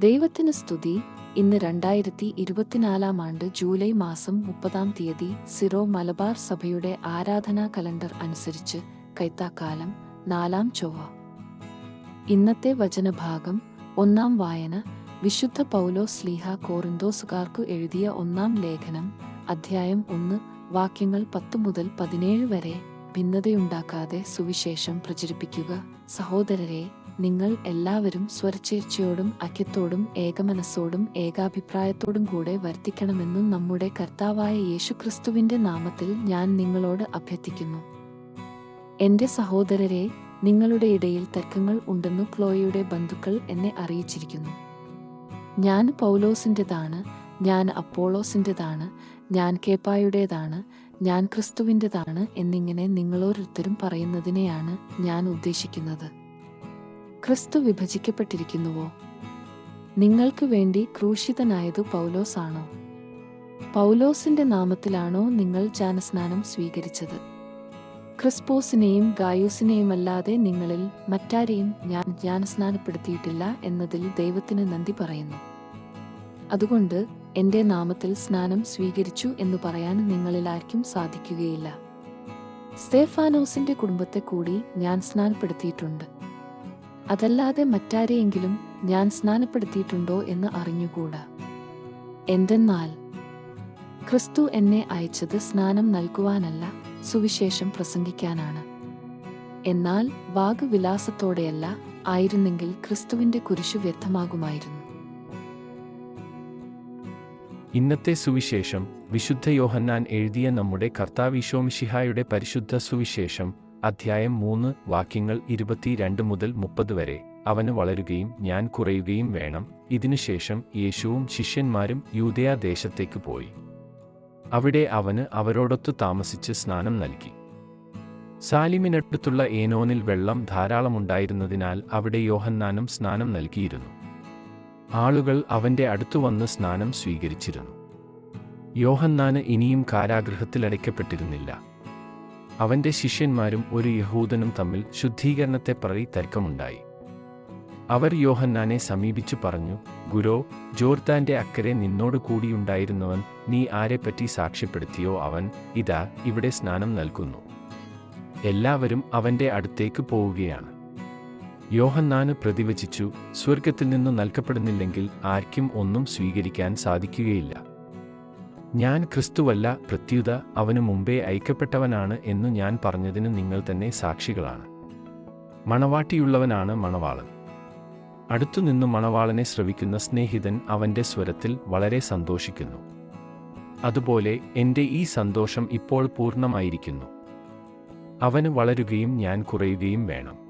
ദൈവത്തിന് സ്തുതി. ഇന്ന് രണ്ടായിരത്തി ഇരുപത്തിനാലാം ആണ്ട് ജൂലൈ മാസം മുപ്പതാം തീയതി സിറോ മലബാർ സഭയുടെ ആരാധനാ കലണ്ടർ അനുസരിച്ച് കൈത്താക്കാലം നാലാം ചൊവ്വ. ഇന്നത്തെ വചനഭാഗം ഒന്നാം വായന വിശുദ്ധ പൗലോ സ്ലീഹ കോറിന്തോസുകാർക്കു എഴുതിയ ഒന്നാം ലേഖനം അധ്യായം ഒന്ന് വാക്യങ്ങൾ പത്ത് മുതൽ പതിനേഴ് വരെ. ഭിന്നതയുണ്ടാക്കാതെ സുവിശേഷം പ്രചരിപ്പിക്കുക. സഹോദരരെ നിങ്ങൾ എല്ലാവരും സ്വരച്ചേർച്ചയോടും അഖ്യത്തോടും ഏകമനസ്സോടും ഏകാഭിപ്രായത്തോടും കൂടെ വർത്തിക്കണമെന്നും നമ്മുടെ കർത്താവായ യേശുക്രിസ്തുവിന്റെ നാമത്തിൽ ഞാൻ നിങ്ങളോട് അഭ്യർത്ഥിക്കുന്നു. എന്റെ സഹോദരരെ നിങ്ങളുടെ ഇടയിൽ തർക്കങ്ങൾ ഉണ്ടെന്നു ക്ലോയയുടെ ബന്ധുക്കൾ എന്നെ അറിയിച്ചിരിക്കുന്നു. ഞാൻ പൗലോസിന്റെതാണ് ഞാൻ അപ്പോളോസിന്റെതാണ് ഞാൻ കേപ്പായുടേതാണ് ഞാൻ ക്രിസ്തുവിന്റെതാണ് എന്നിങ്ങനെ നിങ്ങളോരോരുത്തരും പറയുന്നതിനെയാണ് ഞാൻ ഉദ്ദേശിക്കുന്നത്. ക്രിസ്തു വിഭജിക്കപ്പെട്ടിരിക്കുന്നുവോ? നിങ്ങൾക്ക് വേണ്ടി ക്രൂശിതനായതു പൗലോസാണോ? പൗലോസിന്റെ നാമത്തിലാണോ നിങ്ങൾ ജാനസ്നാനം സ്വീകരിച്ചത്? ക്രിസ്പോസിനെയും ഗായൂസിനെയുമല്ലാതെ നിങ്ങളിൽ മറ്റാരെയും ഞാൻ ജ്ഞാനസ്നാനപ്പെടുത്തിയിട്ടില്ല എന്നതിൽ ദൈവത്തിന് നന്ദി പറയുന്നു. അതുകൊണ്ട് എന്റെ നാമത്തിൽ സ്നാനം സ്വീകരിച്ചു എന്ന് പറയാൻ നിങ്ങളിൽ ആർക്കും സാധിക്കുകയില്ല. സ്തേഫാനോസിന്റെ കുടുംബത്തെ കൂടി ഞാൻ സ്നാനപ്പെടുത്തിയിട്ടുണ്ട്. അതല്ലാതെ മറ്റാരെയെങ്കിലും ഞാൻ സ്നാനപ്പെടുത്തിയിട്ടുണ്ടോ എന്ന് അറിഞ്ഞുകൂടാ. എന്തെന്നാൽ ക്രിസ്തു എന്നെ അയച്ചത് സ്നാനം നൽകുവാനല്ല സുവിശേഷം പ്രസംഗിക്കാനാണ്. എന്നാൽ വാഗ്വിലാസത്തോടെയല്ല ആയിരുന്നെങ്കിൽ ക്രിസ്തുവിന്റെ കുരിശു വ്യർത്ഥമാകുമായിരുന്നു. ഇന്നത്തെ സുവിശേഷം വിശുദ്ധ യോഹന്നാൻ എഴുതിയ നമ്മുടെ കർത്താവിശോമിഷിഹായുടെ പരിശുദ്ധ സുവിശേഷം അധ്യായം മൂന്ന് വാക്യങ്ങൾ ഇരുപത്തിരണ്ട് മുതൽ മുപ്പത് വരെ. അവന് വളരുകയും ഞാൻ കുറയുകയും വേണം. ഇതിനുശേഷം യേശുവും ശിഷ്യന്മാരും യൂതയാ ദേശത്തേക്ക് പോയി. അവിടെ അവന് അവരോടൊത്ത് താമസിച്ച് സ്നാനം നൽകി. സാലിമിനടുത്തുള്ള ഏനോനിൽ വെള്ളം ധാരാളമുണ്ടായിരുന്നതിനാൽ അവിടെ യോഹന്നാനും സ്നാനം നൽകിയിരുന്നു. ആളുകൾ അവന്റെ അടുത്തു വന്ന് സ്നാനം സ്വീകരിച്ചിരുന്നു. യോഹന്നാന് ഇനിയും കാരാഗ്രഹത്തിൽ അടയ്ക്കപ്പെട്ടിരുന്നില്ല. അവന്റെ ശിഷ്യന്മാരും ഒരു യഹൂദനും തമ്മിൽ ശുദ്ധീകരണത്തെ പ്രതി തർക്കമുണ്ടായി. അവർ യോഹന്നാനെ സമീപിച്ചു പറഞ്ഞു ഗുരോ ജോർദാന്റെ അക്കരെ നിന്നോട് കൂടിയുണ്ടായിരുന്നവൻ നീ ആരെപ്പറ്റി സാക്ഷ്യപ്പെടുത്തിയോ അവൻ? ഇതാ ഇവിടെ സ്നാനം നൽകുന്നു. എല്ലാവരും അവന്റെ അടുത്തേക്ക് പോവുകയാണ്. യോഹന്നാന് പ്രതിവചിച്ചു സ്വർഗത്തിൽ നിന്ന് നൽകപ്പെടുന്നില്ലെങ്കിൽ ആർക്കും ഒന്നും സ്വീകരിക്കാൻ സാധിക്കുകയില്ല. ഞാൻ ക്രിസ്തുവല്ല പ്രത്യുത അവനു മുമ്പേ അയക്കപ്പെട്ടവനാണ് എന്നു ഞാൻ പറഞ്ഞതിന് നിങ്ങൾ തന്നെ സാക്ഷികളാണ്. മണവാട്ടിയുള്ളവനാണ് മണവാളൻ. അടുത്തുനിന്നു മണവാളനെ ശ്രവിക്കുന്ന സ്നേഹിതൻ അവന്റെ സ്വരത്തിൽ വളരെ സന്തോഷിക്കുന്നു. അതുപോലെ എന്റെ ഈ സന്തോഷം ഇപ്പോൾ പൂർണമായിരിക്കുന്നു. അവന് വളരുകയും ഞാൻ കുറയുകയും വേണം.